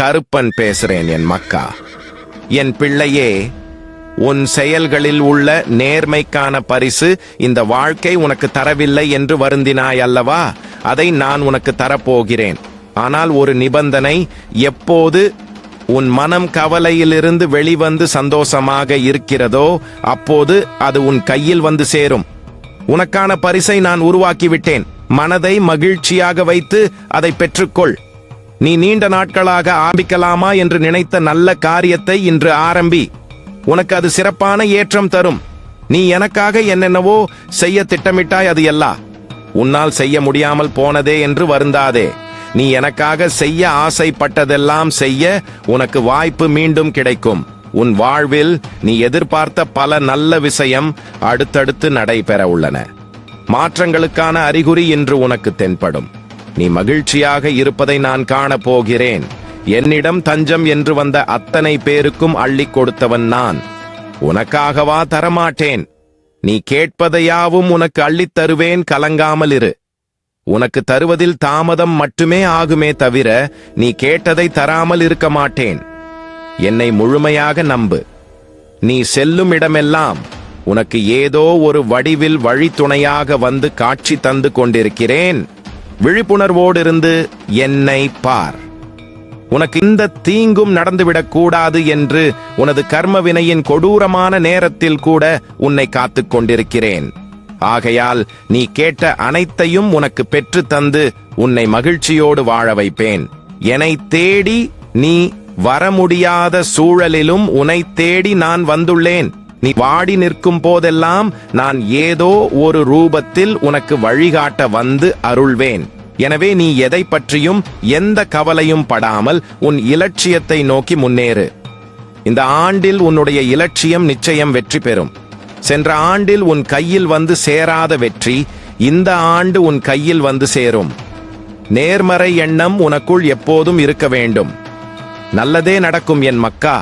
கருப்பன் பேசுறேன் என் மக்கா. என் பிள்ளையே உன் செயல்களில் உள்ள நேர்மைக்கான பரிசு இந்த வாழ்க்கை உனக்கு தரவில்லை என்று வருந்தினாய் அல்லவா? அதை நான் உனக்கு தரப்போகிறேன். ஆனால் ஒரு நிபந்தனை எப்போது உன் மனம் கவலையிலிருந்து வெளிவந்து சந்தோஷமாக இருக்கிறதோ அப்போது அது உன் கையில் வந்து சேரும். உனக்கான பரிசை நான் உருவாக்கிவிட்டேன். மனதை மகிழ்ச்சியாக வைத்து அதை பெற்றுக்கொள். நீ நீண்ட நாட்களாக ஆரம்பிக்கலாமா என்று நினைத்த நல்ல காரியத்தை இன்று ஆரம்பி. உனக்கு அது சிறப்பான ஏற்றம் தரும். நீ எனக்காக என்னென்னவோ செய்ய திட்டமிட்டாய் அது எல்லா. உன்னால் செய்ய முடியாமல் போனதே என்று வருந்தாதே. நீ எனக்காக செய்ய ஆசைப்பட்டதெல்லாம் செய்ய உனக்கு வாய்ப்பு மீண்டும் கிடைக்கும். உன் வாழ்வில் நீ எதிர்பார்த்த பல நல்ல விஷயம் அடுத்தடுத்து நடைபெற உள்ளன. மாற்றங்களுக்கான அறிகுறி இன்று உனக்கு தென்படும். நீ மகிழ்ச்சியாக இருப்பதை நான் காணப்போகிறேன். என்னிடம் தஞ்சம் என்று வந்த அத்தனை பேருக்கும் அள்ளிக் கொடுத்தவன் நான். உனக்காகவா தரமாட்டேன். நீ கேட்பதையாவும் உனக்கு அள்ளித் தருவேன் கலங்காமல் இரு. உனக்கு தருவதில் தாமதம் மட்டுமே ஆகுமே தவிர நீ கேட்டதை தராமல் இருக்க மாட்டேன். என்னை முழுமையாக நம்பு. நீ செல்லும் இடமெல்லாம் உனக்கு ஏதோ ஒரு வடிவில் வழித்துணையாக வந்து காட்சி தந்து கொண்டிருக்கிறேன். விழிப்புணர்வோடு இருந்து என்னை பார். உனக்கு இந்த தீங்கும் நடந்துவிடக் கூடாது என்று உனது கர்ம வினையின் கொடூரமான நேரத்தில் கூட உன்னை காத்துக் கொண்டிருக்கிறேன். ஆகையால் நீ கேட்ட அனைத்தையும் உனக்கு பெற்று தந்து உன்னை மகிழ்ச்சியோடு வாழ வைப்பேன். என்னை தேடி நீ வர முடியாத சூழலிலும் உனை தேடி நான் வந்துள்ளேன். நீ வாடி நிற்கும் போதெல்லாம் நான் ஏதோ ஒரு ரூபத்தில் உனக்கு வழிகாட்ட வந்து அருள்வேன். எனவே நீ எதை பற்றியும் எந்த கவலையும் படாமல் உன் இலட்சியத்தை நோக்கி முன்னேறு. இந்த ஆண்டில் உன்னுடைய இலட்சியம் நிச்சயம் வெற்றி பெறும். சென்ற ஆண்டில் உன் கையில் வந்து சேராத வெற்றி இந்த ஆண்டு உன் கையில் வந்து சேரும். நேர்மறை எண்ணம் உனக்குள் எப்போதும் இருக்க வேண்டும். நல்லதே நடக்கும் என் மக்கா.